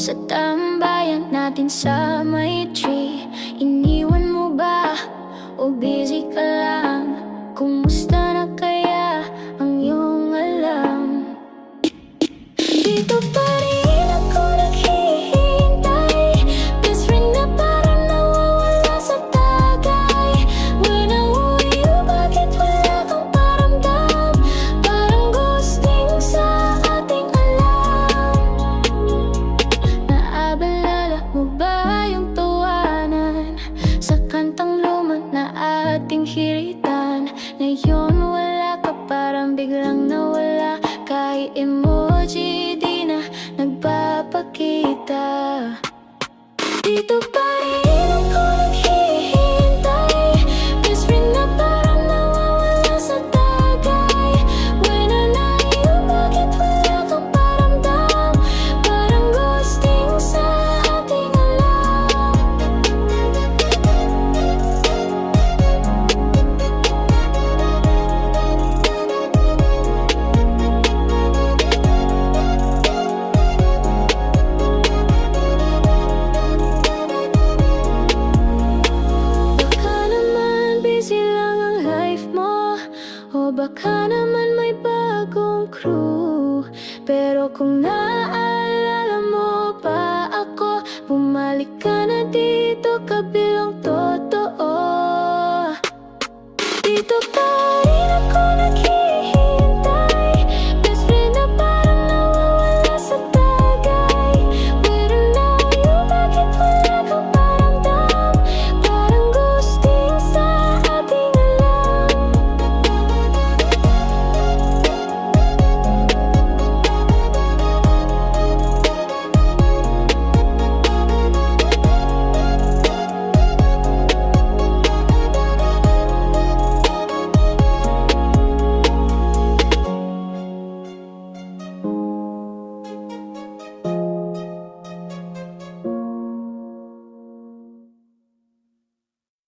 Sa tambayan natin sa may parang biglang nawala. Kahit emoji Baka naman may bagong crew. Pero kung naaalala mo pa ako Bumalik ka na dito kabilang totoo. Dito pa